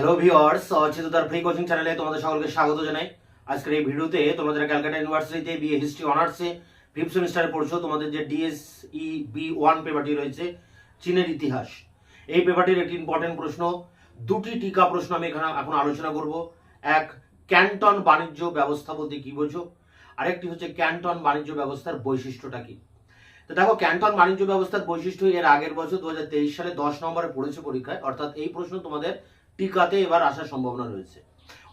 Hello viewers চেতুদার free coaching চ্যানেলে তোমাদের সকলকে স্বাগত জানাই। আজকের এই ভিডিওতে তোমরা যারা ক্যালকাটা ইউনিভার্সিটিতে বিএ হিস্ট্রি অনার্সে ফিফথ সেমিস্টারে পড়ছো। তোমাদের যে ডিএসই বি ওয়ান পেপারটি রয়েছে, চীনের ইতিহাস। এই পেপারটির একটি ইম্পর্টেন্ট প্রশ্ন, দুটি টিকা প্রশ্ন আমি এখানে এখন আলোচনা করব। এক, ক্যান্টন বাণিজ্য ব্যবস্থা বলতে কি বোঝো? আরেকটি হচ্ছে, ক্যান্টন বাণিজ্য ব্যবস্থার বৈশিষ্ট্যটা কি? তো দেখো, ক্যান্টন বাণিজ্য ব্যবস্থার বৈশিষ্ট্য এর আগের বছর দু হাজার তেইশ সালে দশ নম্বরে পড়েছে পরীক্ষায়। অর্থাৎ এই প্রশ্ন তোমাদের টিকাতে এবার আসার সম্ভাবনা রয়েছে।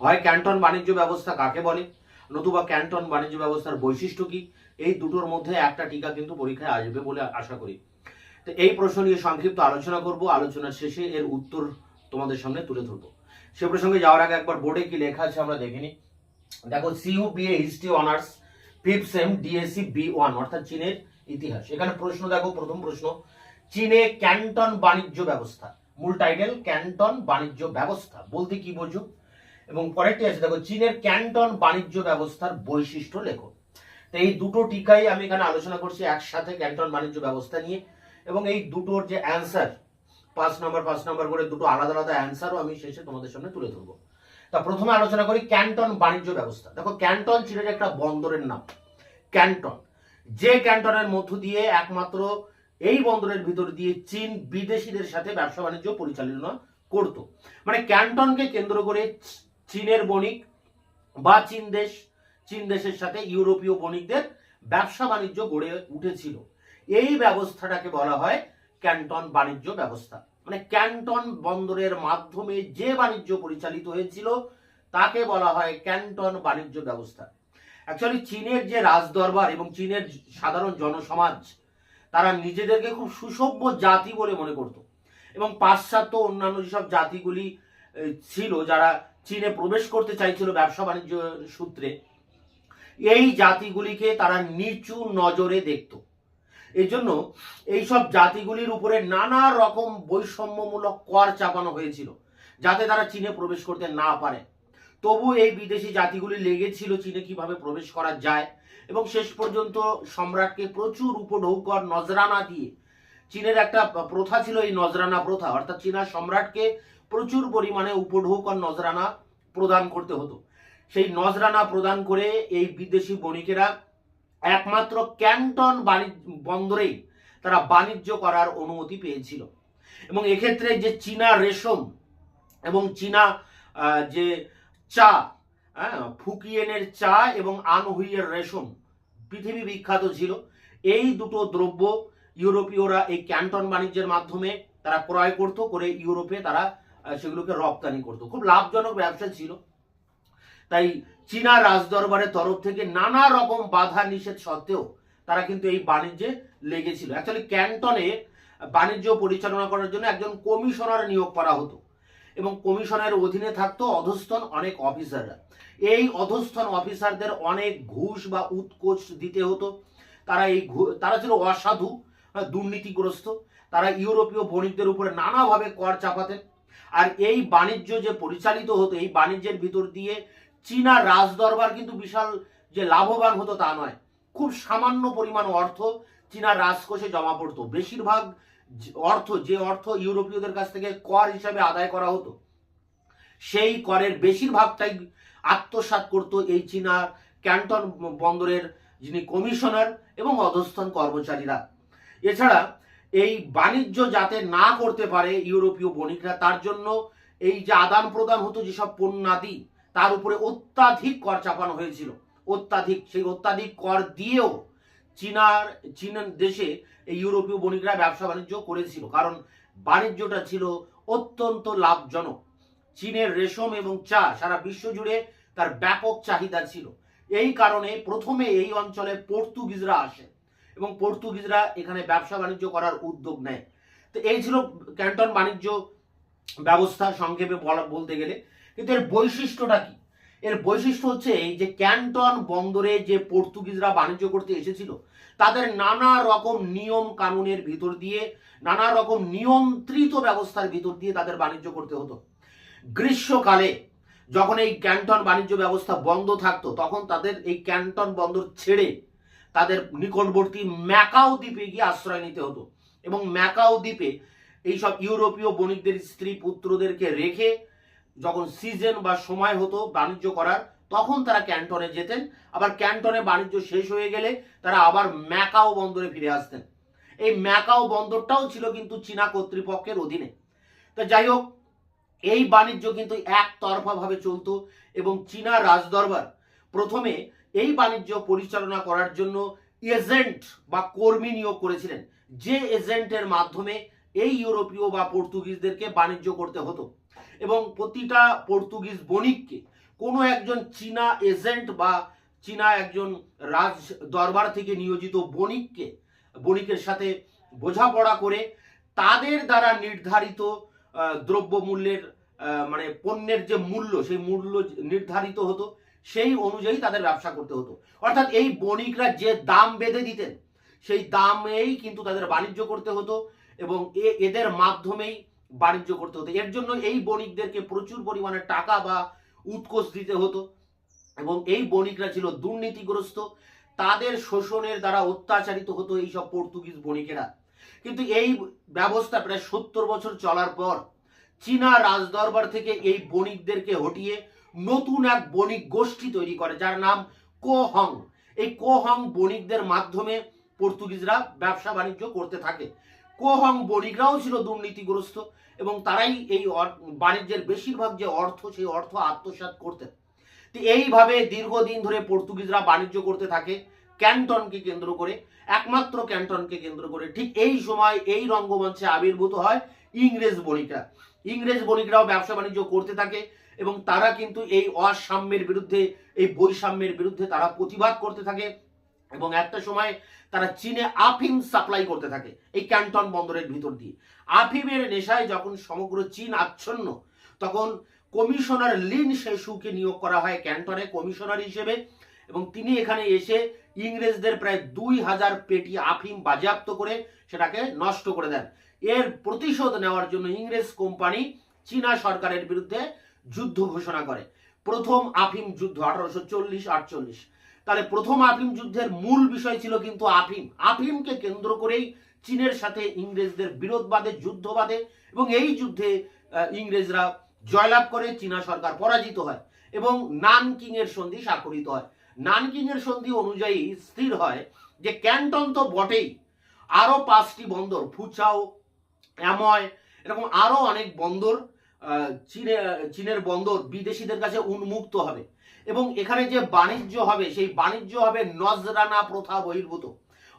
হয় ক্যান্টন বাণিজ্য ব্যবস্থা কাকে বলে, নতুবা ক্যান্টন বাণিজ্য ব্যবস্থার বৈশিষ্ট্য কি? এই দুটোর মধ্যে একটা টিকা কিন্তু পরীক্ষায় আসবে বলে আশা করি। তো এই প্রশ্ন নিয়ে সংক্ষিপ্ত আলোচনা করব। আলোচনার শেষে এর উত্তর তোমাদের সামনে তুলে ধরবো। সে প্রসঙ্গে যাওয়ার আগে একবার বোর্ডে কি লেখা আছে আমরা দেখে দেখিনি দেখো CU BA history honours, fifth sem, DSC B one, অর্থাৎ চীনের ইতিহাস। এখানে প্রশ্ন দেখো, প্রথম প্রশ্ন। চীনে ক্যান্টন বাণিজ্য ব্যবস্থা। মূল টাইটেল ক্যান্টন বাণিজ্য ব্যবস্থা। বলতে কি বোঝো? এবং পরেরটি আছে, দেখো, চীনের ক্যান্টন বাণিজ্য ব্যবস্থার বৈশিষ্ট্য লেখো। তো এই দুটো টিকাই আমি এখানে আলোচনা করছি একসাথে ক্যান্টন বাণিজ্য ব্যবস্থা নিয়ে। এবং এই দুটোর যে অ্যান্সার পাঁচ নম্বর পাঁচ নম্বর করে দুটো আলাদা আলাদা অ্যান্সারও আমি শেষে তোমাদের সামনে তুলে ধরবো। তা প্রথমে আলোচনা করি ক্যান্টন বাণিজ্য ব্যবস্থা। দেখো ক্যান্টন চীনের একটা বন্দরের নাম। ক্যান্টন যে ক্যান্টনের মধ্য দিয়ে একমাত্র এই বন্দরের ভিতর দিয়ে চীন বিদেশিদের সাথে ব্যবসা বাণিজ্য পরিচালনা করত। মানে ক্যান্টনকে কেন্দ্র করে চীনের বণিক বা চীন দেশ, চীন দেশের সাথে ইউরোপীয় বণিকদের ব্যবসা বাণিজ্য গড়ে উঠেছিল। এই ব্যবস্থাটাকে বলা হয় ক্যান্টন বাণিজ্য ব্যবস্থা। মানে ক্যান্টন বন্দরের মাধ্যমে যে বাণিজ্য পরিচালিত হয়েছিল, তাকে বলা হয় ক্যান্টন বাণিজ্য ব্যবস্থা। অ্যাকচুয়ালি চীনের যে রাজদরবার এবং চীনের সাধারণ জনসমাজ তারা নিজেদেরকে খুব সুসভ্য জাতি বলে মনে করত। এবং পাশ্চাত্য অন্যান্য যেসব জাতিগুলি ছিল, যারা চীনে প্রবেশ করতে চাইছিল ব্যবসা বাণিজ্য সূত্রে, এই জাতিগুলিকে তারা নিচু নজরে দেখত। এই জন্য এইসব জাতিগুলির উপরে নানা রকম বৈষম্যমূলক কর চাপানো হয়েছিল, যাতে তারা চীনে প্রবেশ করতে না পারে। তবু এই বিদেশি জাতিগুলি লেগেছিল চীনে কীভাবে প্রবেশ করা যায় এবং শেষ পর্যন্ত সম্রাটকে প্রচুর উপঢৌকর নজরানা দিয়ে, চীনের একটা প্রথা ছিল এই নজরানা প্রথা, অর্থাৎ চীনা সম্রাটকে প্রচুর পরিমাণে উপঢৌকর নজরানা প্রদান করতে হতো। সেই নজরানা প্রদান করে এই বিদেশি বণিকেরা একমাত্র ক্যান্টন বাণিজ্য বন্দরেই তারা বাণিজ্য করার অনুমতি পেয়েছিল। এবং এক্ষেত্রে যে চীনা রেশম এবং চীনা যে চা হ্যাঁ ফুকিয়েনের চা এবং আনহুইয়ের রেশম পৃথিবী বিখ্যাত ছিল। এই দুটো দ্রব্য ইউরোপীয়রা এই ক্যান্টন বাণিজ্যের মাধ্যমে তারা ক্রয় করতো, করে ইউরোপে তারা সেগুলোকে রপ্তানি করতো। খুব লাভজনক ব্যবসা ছিল। তাই চীনা রাজদরবারের তরফ থেকে নানা রকম বাধা নিষেধ সত্ত্বেও তারা কিন্তু এই বাণিজ্যে লেগেছিল। অ্যাকচুয়ালি ক্যান্টনে বাণিজ্য পরিচালনা করার জন্য একজন কমিশনার নিয়োগ করা হতো এবং কমিশনের অধীনে থাকতো অধস্তন অনেক অফিসাররা এই অধস্তন অফিসারদের অনেক ঘুষ বা উৎকোচ দিতে হতো। তারা এই তারা ছিল অসাধু দুর্নীতিগ্রস্ত। তারা ইউরোপীয় বণিকদের উপরে নানাভাবে কর চাপাতেন। আর এই বাণিজ্য যে পরিচালিত হতো, এই বাণিজ্যের ভিতর দিয়ে চীনা রাজদরবার কিন্তু বিশাল যে লাভবান হতো তা নয়। খুব সামান্য পরিমাণ অর্থ চীনা রাজকোষে জমা পড়তো। বেশিরভাগ অর্থ, যে অর্থ ইউরোপীয়দের কাছ থেকে কর হিসাবে আদায় করা হতো, সেই করের বেশিরভাগটাই আত্মসাৎ করত এই চীনা ক্যান্টন বন্দরের যিনি কমিশনার এবং অধস্থান কর্মচারীরা। এছাড়া এই বাণিজ্য যাতে না করতে পারে ইউরোপীয় বণিকরা, তার জন্য এই যে আদান প্রদান হতো যেসব পণ্যাদি, তার উপরে অত্যাধিক কর চাপানো হয়েছিল। অত্যাধিক, সেই অত্যাধিক কর দিয়েও চীনার, চীন দেশে এই ইউরোপীয় বণিকরা ব্যবসা বাণিজ্য করেছিল, কারণ বাণিজ্যটা ছিল অত্যন্ত লাভজনক। চীনের রেশম এবং চা সারা বিশ্ব জুড়ে তার ব্যাপক চাহিদা ছিল। এই কারণে প্রথমে এই অঞ্চলে পর্তুগিজরা আসে এবং পর্তুগিজরা এখানে ব্যবসা বাণিজ্য করার উদ্যোগ নেয়। তো এই ছিল ক্যান্টন বাণিজ্য ব্যবস্থা সংক্ষেপে বলা বলতে গেলে। কিন্তু এর বৈশিষ্ট্যটা কি? এর বৈশিষ্ট্য হচ্ছে এই যে ক্যান্টন বন্দরে যে পর্তুগিজরা বাণিজ্য করতে এসেছিল, তাদের নানা রকম নিয়ম কানুনের ভিতর দিয়ে, নানা রকম নিয়ন্ত্রিত ব্যবস্থার ভিতর দিয়ে তাদের বাণিজ্য করতে হতো। গ্রীষ্মকালে যখন এই ক্যান্টন বাণিজ্য ব্যবস্থা বন্ধ থাকতো, তখন তাদের এই ক্যান্টন বন্দর ছেড়ে তাদের নিকটবর্তী ম্যাকাও দ্বীপে গিয়ে আশ্রয় নিতে হতো। এবং ম্যাকাও দ্বীপে এইসব ইউরোপীয় বণিকদের স্ত্রী পুত্রদেরকে রেখে যখন সিজন বা সময় হতো বাণিজ্য করার, তখন তারা ক্যান্টনে যেতেন। আবার ক্যান্টনে বাণিজ্য শেষ হয়ে গেলে তারা আবার ম্যাকাও বন্দরে ফিরে আসতেন। এই ম্যাকাও বন্দরটাও ছিল কিন্তু চীনা কর্তৃপক্ষের অধীনে। তো যাই হোক এই বাণিজ্য কিন্তু একতরফা ভাবে চলতো এবং চীনা রাজদরবার প্রথমে এই বাণিজ্য পরিচালনা করার জন্য এজেন্ট বা কর্মী নিয়োগ করেছিলেন, যে এজেন্টের মাধ্যমে এই ইউরোপীয় বা পর্তুগিজদেরকে বাণিজ্য করতে হতো। এবং প্রতিটা পর্তুগিজ বণিককে কোনো একজন চীনা এজেন্ট বা চীনা একজন রাজ দরবার থেকে নিয়োজিত বণিককে, বণিকের সাথে বোঝাপড়া করে তাদের দ্বারা নির্ধারিত আহ, দ্রব্যমূল্যের আহ, মানে পণ্যের যে মূল্য সেই মূল্য নির্ধারিত হতো সেই অনুযায়ী তাদের ব্যবসা করতে হতো। অর্থাৎ এই বণিকরা যে দাম বেঁধে দিতেন সেই দামেই কিন্তু তাদের বাণিজ্য করতে হতো এবং এদের মাধ্যমেই বাণিজ্য করতে হতো। এর জন্য এই বণিকদেরকে প্রচুর পরিমাণে টাকা বা উৎকোচ দিতে হতো এবং এই বণিকরা ছিল দুর্নীতিগ্রস্ত। তাদের শোষণের দ্বারা অত্যাচারিত হতো এই সব পর্তুগিজ বণিকেরা। কিন্তু এই ব্যবস্থা প্রায় সত্তর বছর চলার পর চীনা রাজদরবার থেকে এই বণিকদেরকে হটিয়ে নতুন এক বণিক গোষ্ঠী তৈরি করে, যার নাম কোহং। এই কোহং বণিকদের মাধ্যমে পর্তুগিজরা ব্যবসা বাণিজ্য করতে থাকে। কোহং বণিকরাও ছিল দুর্নীতিগ্রস্ত এবং তারাই এই বাণিজ্যের বেশিরভাগ যে অর্থ, সেই অর্থ আত্মসাৎ করতেন। এইভাবে দীর্ঘদিন ধরে পর্তুগিজরা বাণিজ্য করতে থাকে। ক্যান্টনকে কেন্দ্র করে, একমাত্র ক্যান্টনকে কেন্দ্র করে ঠিক এই সময় এই রঙ্গমঞ্চে আবির্ভূত হয় ইংরেজ বণিকরা। ইংরেজ বণিকরাও ব্যবসা বাণিজ্য করতে থাকে এবং তারা কিন্তু এই অসাম্যের বিরুদ্ধে, এই বৈষম্যের বিরুদ্ধে তারা প্রতিবাদ করতে থাকে এবং একটা সময় তারা চীনে আফিম সাপ্লাই করতে থাকে এই ক্যান্টন বন্দরের ভিতর দিয়ে। আফিমের নেশায় যখন সমগ্র চীন আচ্ছন্ন, তখন কমিশনার লিন শেষুকে নিয়োগ করা হয় ক্যান্টনে। কমিশনার হিসেবে এবং তিনি এখানে এসে ইংরেজদের প্রায় দুই হাজার পেটি আফিম বাজেয়াপ্ত করে সেটাকে নষ্ট করে দেন। এর প্রতিশোধ নেওয়ার জন্য ইংরেজ কোম্পানি চীনা সরকারের বিরুদ্ধে যুদ্ধ ঘোষণা করে। প্রথম আফিম যুদ্ধ আঠারোশো চল্লিশ আটচল্লিশ। তাহলে প্রথম আফিম যুদ্ধের মূল বিষয় ছিল কিন্তু আফিম। আফিমকে কেন্দ্র করেই চীনের সাথে ইংরেজদের বিরোধ বাঁধে, যুদ্ধ বাঁধে এবং এই যুদ্ধে ইংরেজরা জয়লাভ করে চীনা সরকার পরাজিত হয় এবং নানকিং এর সন্ধি স্বাক্ষরিত হয়। নানকিং এর সন্ধি অনুযায়ী স্থির হয় যে ক্যান্টন তো বটেই। আরও পাঁচটি বন্দর ফুচাও অ্যাময়, এরকম আরও অনেক বন্দর চীনে, চীনের বন্দর বিদেশিদের কাছে উন্মুক্ত হবে। এবং এখানে যে বাণিজ্য হবে, সেই বাণিজ্য হবে নজরানা প্রথা বহির্ভূত।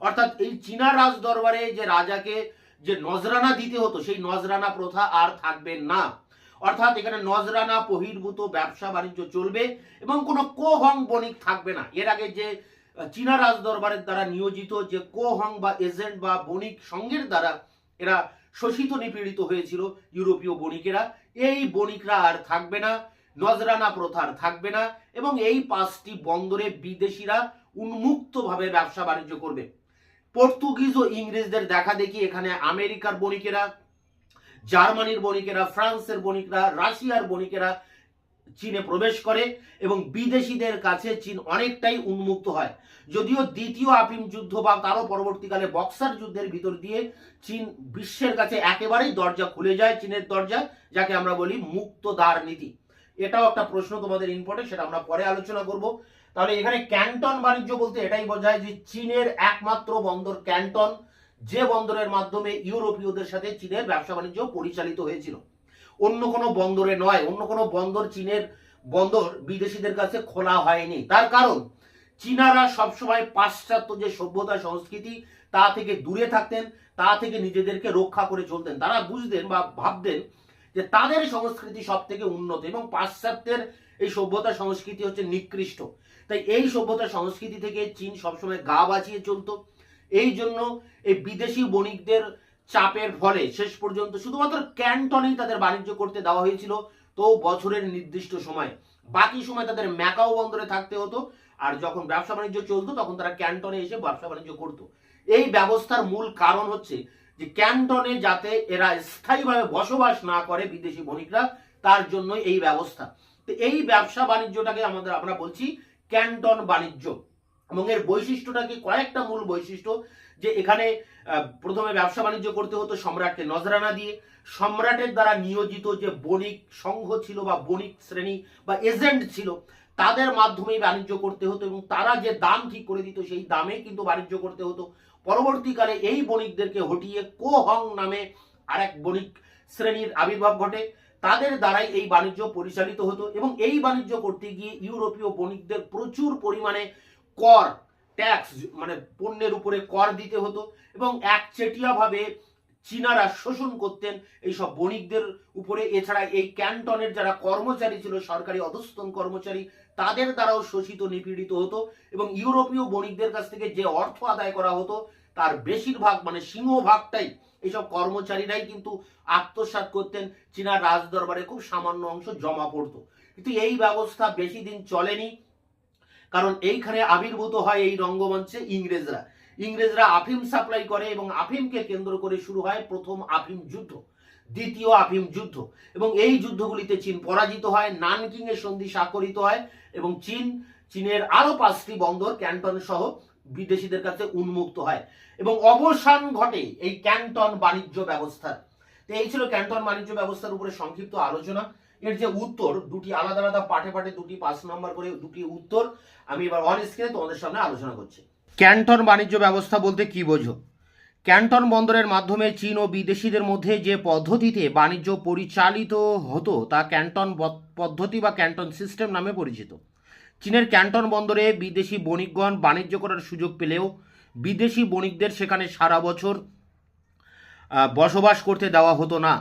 অর্থাৎ এই চীনা রাজ দরবারে যে রাজাকে যে নজরানা দিতে হতো, সেই নজরানা প্রথা আর থাকবে না। অর্থাৎ এখানে নজরানা, বহির্ভূত, ব্যবসা বাণিজ্য চলবে এবং কোনো কোহং বণিক থাকবে না। এর আগে যে চীনা রাজ দরবারের দ্বারা নিয়োজিত যে কোহং বা এজেন্ট বা বণিক সঙ্গের দ্বারা এরা শোষিত, নিপীড়িত হয়েছিল ইউরোপীয় বণিকেরা, এই বণিকরা আর থাকবে না, নজরানা প্রথা আর থাকবে না এবং এই পাঁচটি বন্দরে বিদেশিরা উন্মুক্তভাবে ব্যবসা বাণিজ্য করবে। পর্তুগিজ ও ইংরেজদের দেখা দেখি এখানে আমেরিকার বণিকেরা জার্মানির বণিকেরা, ফ্রান্সের বণিকরা, রাশিয়ার বণিকেরা চীনে প্রবেশ করে এবং বিদেশিদের কাছে চীন অনেকটাই উন্মুক্ত হয়। যদিও দ্বিতীয় আফিম যুদ্ধ বা তারও পরবর্তীকালে বক্সার যুদ্ধের ভিতর দিয়ে চীন বিশ্বের কাছে একেবারেই দরজা খুলে যায়, চীনের দরজা, যাকে আমরা বলি মুক্ত দ্বার নীতি। এটাও একটা প্রশ্ন তোমাদের ইম্পর্টেন্ট সেটা আমরা পরে আলোচনা করব। তাহলে এখানে ক্যান্টন বাণিজ্য বলতে এটাই বোঝায় যে চীনের একমাত্র বন্দর ক্যান্টন। যে বন্দরের মাধ্যমে ইউরোপীয়দের সাথে চীনের ব্যবসা বাণিজ্য পরিচালিত হয়েছিল। অন্য কোনো বন্দরে নয়, অন্য কোনো বন্দর চীনের বন্দর বিদেশিদের কাছে খোলা হয়নি। তার কারণ, চীনারা সবসময় পাশ্চাত্য যে সভ্যতা সংস্কৃতি, তা থেকে দূরে থাকতেন, তা থেকে নিজেদেরকে রক্ষা করে চলতেন। তারা বুঝতেন বা ভাবতেন যে তাদের সংস্কৃতি সব থেকে উন্নত এবং পাশ্চাত্যের এই সভ্যতা সংস্কৃতি হচ্ছে নিকৃষ্ট। তাই এই সভ্যতা সংস্কৃতি থেকে চীন সবসময় গা বাঁচিয়ে চলতো। এই জন্য এই বিদেশি বণিকদের চাপের ফলে শেষ পর্যন্ত শুধুমাত্র ক্যান্টনেই তাদের বাণিজ্য করতে দেওয়া হয়েছিল। তো বছরের নির্দিষ্ট সময়। বাকি সময় তাদের ম্যাকাও বন্দরে থাকতে হতো। আর যখন ব্যবসা বাণিজ্য চলতো, তখন তারা ক্যান্টনে এসে ব্যবসা বাণিজ্য করতো। এই ব্যবস্থার মূল কারণ হচ্ছে যে, ক্যান্টনে যাতে এরা স্থায়ীভাবে বসবাস না করে বিদেশি বণিকরা, তার জন্য এই ব্যবস্থা। তো এই ব্যবসা বাণিজ্যটাকে আমাদের, আমরা বলছি ক্যান্টন বাণিজ্য। এবং এর বৈশিষ্ট্যটাকে কয়েকটা মূল বৈশিষ্ট্য যে এখানে প্রথমে ব্যবসা বাণিজ্য করতে হতো সম্রাটকে নজরানা দিয়ে। সম্রাটের দ্বারা নিয়োজিত যে বণিক সংঘ ছিল বা বণিক শ্রেণি বা এজেন্ট ছিল, তাদের মাধ্যমেই বাণিজ্য করতে হতো এবং তারা যে দাম ঠিক করে দিত সেই দামে কিন্তু বাণিজ্য করতে হতো। পরবর্তীকালে এই বণিকদেরকে হটিয়ে কোহং নামে আরেক বণিক শ্রেণির আবির্ভাব ঘটে। তাদের দ্বারাই এই বাণিজ্য পরিচালিত হতো এবং এই বাণিজ্য করতে গিয়ে ইউরোপীয় বণিকদের প্রচুর পরিমাণে কর ট্যাক্স মানে পণ্যের উপরে কর দিতে হতো এবং একচেটিয়াভাবে চীনারা শোষণ করতেন এইসব বণিকদের উপরে। এছাড়া এই ক্যান্টনের যারা কর্মচারী ছিল, সরকারি অধস্তন কর্মচারী, তাদের দ্বারাও শোষিত, নিপীড়িত হতো এবং ইউরোপীয় বণিকদের কাছ থেকে যে অর্থ আদায় করা হতো, তার বেশিরভাগ মানে সিংহভাগটাই এইসব কর্মচারীরাই কিন্তু আত্মসাৎ করতেন। চীনা রাজদরবারে খুব সামান্য অংশ জমা পড়তো। কিন্তু এই ব্যবস্থা বেশি দিন চলেনি। কারণ এইখানে আবির্ভূত হয় এই রঙ্গমঞ্চে ইংরেজরা। ইংরেজরা আফিম সাপ্লাই করে এবং আফিমকে কেন্দ্র করে শুরু হয় প্রথম আফিম যুদ্ধ, দ্বিতীয় আফিম যুদ্ধ। এবং এই যুদ্ধগুলিতে চীন পরাজিত হয় নানকিং এর সন্ধি স্বাক্ষরিত হয় এবং চীন, চীনের আরও পাঁচটি বন্দর, ক্যান্টন সহ বিদেশিদের কাছে উন্মুক্ত হয়। এবং অবসান ঘটে এই ক্যান্টন বাণিজ্য ব্যবস্থার তো এই ছিল ক্যান্টন বাণিজ্য ব্যবস্থার উপরে সংক্ষিপ্ত আলোচনা। এর যে উত্তর, দুটি আলাদা আলাদা পাঠে পাঠে দুটি পাঁচ নম্বর করে দুটি উত্তর আমি এবার অন স্ক্রিনে তোমাদের সামনে আলোচনা করছি। ক্যান্টন বাণিজ্য ব্যবস্থা বলতে কি বোঝো? ক্যান্টন বন্দরের মাধ্যমে চীন ও বিদেশিদের মধ্যে যে পদ্ধতিতে বাণিজ্য পরিচালিত হতো, তা ক্যান্টন পদ্ধতি বা ক্যান্টন সিস্টেম নামে পরিচিত। চীনের ক্যান্টন বন্দরে বিদেশি বণিকগণ বাণিজ্য করার সুযোগ পেলেও বিদেশি বণিকদের সেখানে সারা বছর বসবাস করতে দেওয়া হতো না।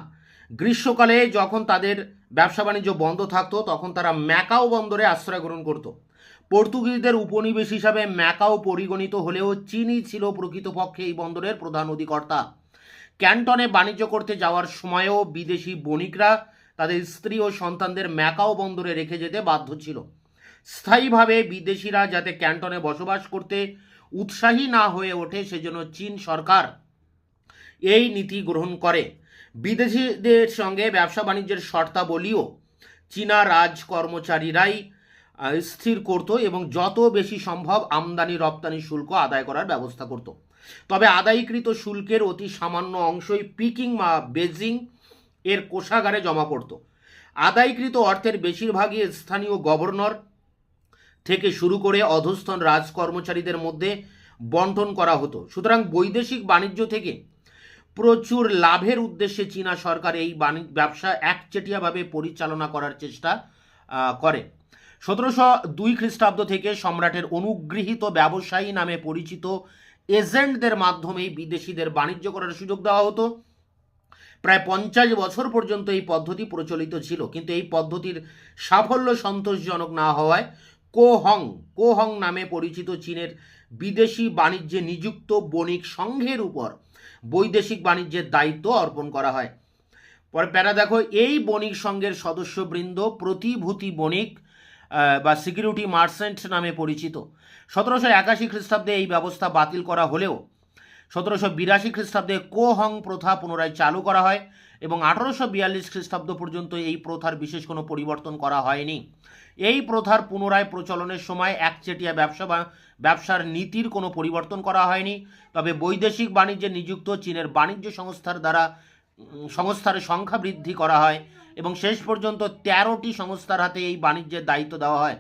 গ্রীষ্মকালে যখন তাদের ব্যবসা বাণিজ্য বন্ধ থাকতো, তখন তারা ম্যাকাও বন্দরে আশ্রয় গ্রহণ করত। পর্তুগিজদের উপনিবেশ হিসাবে ম্যাকাও পরিগণিত হলেও চীনই ছিল প্রকৃতপক্ষে এই বন্দরের প্রধান অধিকর্তা। ক্যান্টনে বাণিজ্য করতে যাওয়ার সময়ও বিদেশি বণিকরা তাদের স্ত্রী ও সন্তানদের ম্যাকাও বন্দরে রেখে যেতে বাধ্য ছিল। স্থায়ীভাবে বিদেশিরা যাতে ক্যান্টনে বসবাস করতে উৎসাহী না হয়ে ওঠে, সেজন্য চীন সরকার এই নীতি গ্রহণ করে। বিদেশিদের সঙ্গে ব্যবসা বাণিজ্যের শর্তাবলীও চীনা রাজ কর্মচারীরাই স্থির করত এবং যত বেশি সম্ভব আমদানি, রপ্তানি শুল্ক আদায় করার ব্যবস্থা করত। তবে আদায়কৃত শুল্কের অতি সামান্য অংশই পিকিং বা বেজিং এর কোষাগারে জমা পড়ত। আদায়কৃত অর্থের বেশিরভাগই স্থানীয় গভর্নর থেকে শুরু করে অধস্থন রাজ কর্মচারীদের মধ্যে বন্টন করা হতো। সুতরাং বৈদেশিক বাণিজ্য থেকে প্রচুর লাভের উদ্দেশ্যে চীনা সরকার এই বাণিজ্য ব্যবসা একচেটিয়াভাবে পরিচালনা করার চেষ্টা করে। সতেরোশো দুই খ্রিস্টাব্দ থেকে সম্রাটের অনুগৃহীত ব্যবসায়ী নামে পরিচিত এজেন্টদের মাধ্যমেই বিদেশিদের বাণিজ্য করার সুযোগ দেওয়া হতো। প্রায় পঞ্চাশ বছর পর্যন্ত এই পদ্ধতি প্রচলিত ছিল, কিন্তু এই পদ্ধতির সাফল্য সন্তোষজনক না হওয়ায় কোহং কোহং নামে পরিচিত চীনের বিদেশি বাণিজ্যে নিযুক্ত বণিক সংঘের উপর বৈদেশিক বাণিজ্যের দায়িত্ব অর্পণ করা হয়। পরে প্যারা দেখো, এই বণিক সংঘের সদস্যবৃন্দ প্রতিভূতি বণিক বা সিকিউরিটি মার্চেন্ট নামে পরিচিত। সতেরোশো একাশি খ্রিস্টাব্দে এই ব্যবস্থা বাতিল করা হলেও সতেরোশো বিরাশি খ্রিস্টাব্দে কোহং প্রথা পুনরায় চালু করা হয়। এবং আঠারোশো বিয়াল্লিশ খ্রিস্টাব্দ পর্যন্ত এই প্রথার বিশেষ কোনো পরিবর্তন করা হয়নি। এই প্রথার পুনরায় প্রচলনের সময় একচেটিয়া ব্যবসা বা ব্যবসার নীতির কোনো পরিবর্তন করা হয়নি। তবে বৈদেশিক বাণিজ্যে নিযুক্ত চীনের বাণিজ্য সংস্থার দ্বারা সংস্থার সংখ্যা বৃদ্ধি করা হয় এবং শেষ পর্যন্ত তেরোটি সংস্থার হাতে এই বাণিজ্যের দায়িত্ব দেওয়া হয়।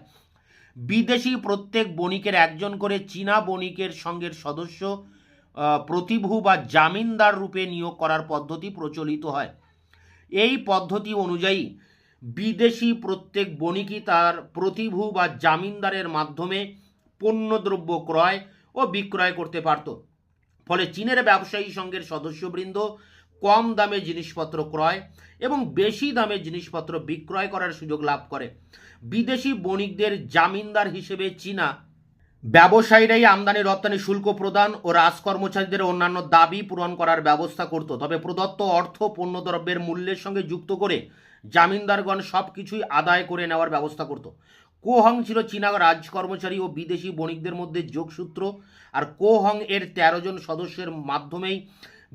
বিদেশি প্রত্যেক বণিকের একজন করে চীনা বণিকের সঙ্গের সদস্য প্রতিভু বা জামিনদার রূপে নিয়োগ করার পদ্ধতি প্রচলিত হয়। এই পদ্ধতি অনুযায়ী বিদেশি প্রত্যেক বণিকই তার প্রতিভু বা জামিনদারের মাধ্যমে পণ্যদ্রব্য ক্রয় ও বিক্রয় করতে পারত। ফলে চীনের ব্যবসায়ী সংঘের সদস্যবৃন্দ কম দামে জিনিসপত্র ক্রয় এবং বেশি দামে জিনিসপত্র বিক্রয় করার সুযোগ লাভ করে। বিদেশি বণিকদের জামিনদার হিসেবে চীনা ব্যবসায়ীরাই আমদানি, রপ্তানি, শুল্ক প্রদান ও রাজকর্মচারীদের অন্যান্য দাবি পূরণ করার ব্যবস্থা করত। তবে প্রদত্ত অর্থ, পণ্যদ্রব্যের মূল্যের সঙ্গে যুক্ত করে জামিনদারগণ সব কিছুই আদায় করে নেওয়ার ব্যবস্থা করত। কোহং ছিল চীনা রাজকর্মচারী ও বিদেশি বণিকদের মধ্যে যোগসূত্র আর কোহং এর তেরো জন সদস্যের মাধ্যমেই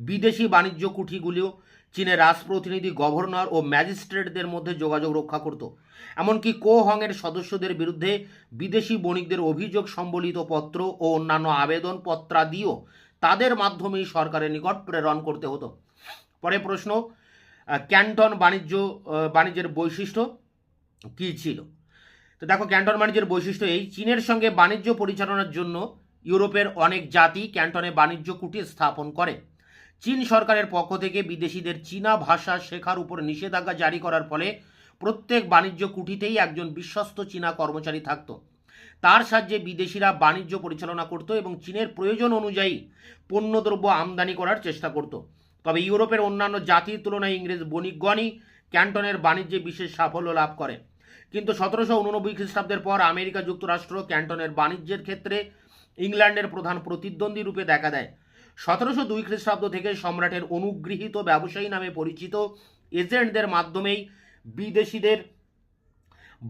বিদেশি বাণিজ্য কুঠিগুলিও চীনের রাজপ্রতিনিধি, গভর্নর ও ম্যাজিস্ট্রেটদের মধ্যে যোগাযোগ রক্ষা করত। এমনকি কো কোহংয়ের সদস্যদের বিরুদ্ধে বিদেশি বণিকদের অভিযোগ সম্বলিত পত্র ও অন্যান্য আবেদন পত্রাদিও তাদের মাধ্যমেই সরকারের নিকট প্রেরণ করতে হতো। পরে প্রশ্ন ক্যান্টন বাণিজ্য বাণিজ্যের বৈশিষ্ট্য কী ছিল? তো দেখো, ক্যান্টন বাণিজ্যের বৈশিষ্ট্য এই, চীনের সঙ্গে বাণিজ্য পরিচালনার জন্য ইউরোপের অনেক জাতি ক্যান্টনে বাণিজ্য কুটির স্থাপন করে। চীন সরকারের পক্ষ থেকে বিদেশিদের চীনা ভাষা শেখার উপর নিষেধাজ্ঞা জারি করার ফলে প্রত্যেক বাণিজ্য কুটিতেই একজন বিশ্বস্ত চীনা কর্মচারী থাকত। তার সাহায্যে বিদেশিরা বাণিজ্য পরিচালনা করত এবং চীনের প্রয়োজন অনুযায়ী পণ্যদ্রব্য আমদানি করার চেষ্টা করত। তবে ইউরোপের অন্যান্য জাতির তুলনায় ইংরেজ বণিকগণই ক্যান্টনের বাণিজ্যে বিশেষ সাফল্য লাভ করে। কিন্তু সতেরোশো উননব্বই খ্রিস্টাব্দের পর আমেরিকা যুক্তরাষ্ট্র ক্যান্টনের বাণিজ্যের ক্ষেত্রে ইংল্যান্ডের প্রধান প্রতিদ্বন্দ্বী রূপে দেখা দেয়। সতেরোশো দুই খ্রিস্টাব্দ থেকে সম্রাটের অনুগৃহীত ব্যবসায়ী নামে পরিচিত এজেন্টদের মাধ্যমেই বিদেশিদের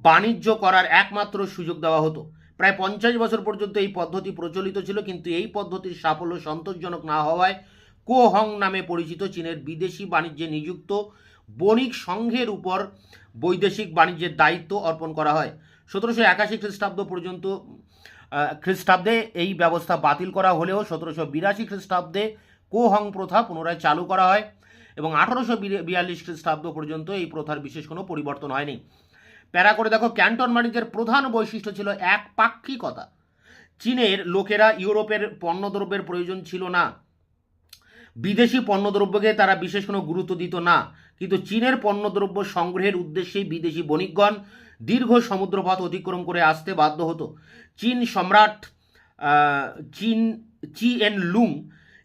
বাণিজ্য করার একমাত্র সুযোগ দেওয়া হতো। প্রায় পঞ্চাশ বছর পর্যন্ত এই পদ্ধতি প্রচলিত ছিল, কিন্তু এই পদ্ধতির সাফল্য সন্তোষজনক না হওয়ায় কো হং নামে পরিচিত চীনের বিদেশি বাণিজ্যে নিযুক্ত বণিক সংঘের উপর বৈদেশিক বাণিজ্যের দায়িত্ব অর্পণ করা হয়। সতেরোশো একাশি খ্রিস্টাব্দ পর্যন্ত খ্রিস্টাব্দে এই ব্যবস্থা বাতিল করা হলেও সতেরোশো বিরাশি খ্রিস্টাব্দে কোহং প্রথা পুনরায় চালু করা হয় এবং আঠারোশো বিয়াল্লিশ খ্রিস্টাব্দ পর্যন্ত এই প্রথার বিশেষ কোনো পরিবর্তন হয়নি। প্যারা করে দেখো, ক্যান্টন বাণিজ্যের প্রধান বৈশিষ্ট্য ছিল এক পাক্ষিকতা। চীনের লোকেরা ইউরোপের পণ্যদ্রব্যের প্রয়োজন ছিল না। বিদেশি পণ্যদ্রব্যকে তারা বিশেষ কোনো গুরুত্ব দিত না। কিন্তু চীনের পণ্যদ্রব্য সংগ্রহের উদ্দেশ্যেই বিদেশি বণিকগণ দীর্ঘ সমুদ্রপথ অতিক্রম করে আসতে বাধ্য হতো। চীন সম্রাট চীন, চি এন লুং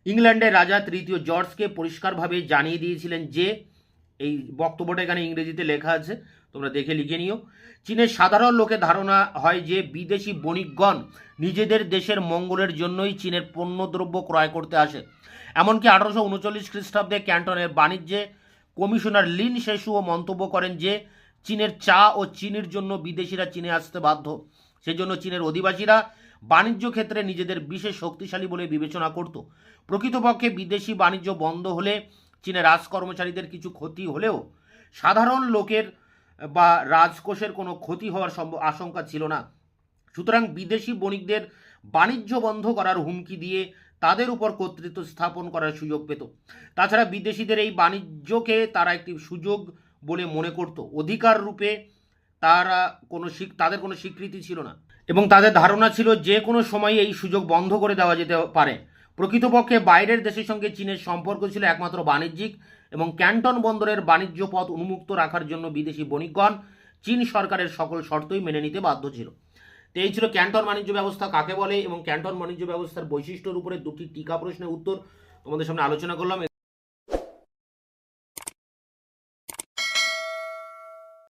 ইংল্যান্ডের রাজা তৃতীয় জর্জকে পরিষ্কারভাবে জানিয়ে দিয়েছিলেন যে, এই বক্তব্যটা এখানে ইংরেজিতে লেখা আছে, তোমরা দেখে লিখে নিও। চীনের সাধারণ লোকের ধারণা হয় যে, বিদেশি বণিকগণ নিজেদের দেশের মঙ্গলের জন্যই চীনের পণ্যদ্রব্য ক্রয় করতে আসে। এমনকি আঠারোশো উনচল্লিশ খ্রিস্টাব্দে ক্যান্টনের বাণিজ্যে কমিশনার লিন শেষুও মন্তব্য করেন যে চীনের চা ও চিনির জন্য বিদেশিরা চীনে আসতে বাধ্য। সেজন্য চীনের অধিবাসীরা বাণিজ্য ক্ষেত্রে নিজেদের বিশেষ শক্তিশালী বলে বিবেচনা করত। প্রকৃতপক্ষে বিদেশি বাণিজ্য বন্ধ হলে চীনের রাজ কর্মচারীদের কিছু ক্ষতি হলেও সাধারণ লোকের বা রাজকোষের কোনো ক্ষতি হওয়ার সম্ভ- আশঙ্কা ছিল না। সুতরাং বিদেশি বণিকদের বাণিজ্য বন্ধ করার হুমকি দিয়ে তাদের উপর কর্তৃত্ব স্থাপন করার সুযোগ পেত। তাছাড়া বিদেশিদের এই বাণিজ্যকে তারা একটি সুযোগ বলে মনে করত। অধিকার রূপে তারা কোনো তাদের কোনো স্বীকৃতি ছিল না। এবং তাদের ধারণা ছিল যে কোনো সময় এই সুযোগ বন্ধ করে দেওয়া যেতে পারে। প্রকৃতপক্ষে বাইরের দেশের সঙ্গে চীনের সম্পর্ক ছিল একমাত্র বাণিজ্যিক এবং ক্যান্টন বন্দরের বাণিজ্য পথ উন্মুক্ত রাখার জন্য বিদেশি বণিকগণ চীন সরকারের সকল শর্তই মেনে নিতে বাধ্য ছিল। তো এই ছিল ক্যান্টন বাণিজ্য ব্যবস্থা কাকে বলে এবং ক্যান্টন বাণিজ্য ব্যবস্থার বৈশিষ্ট্যর উপরে দুটি টিকা প্রশ্নের উত্তর। তোমাদের সামনে আলোচনা করলাম।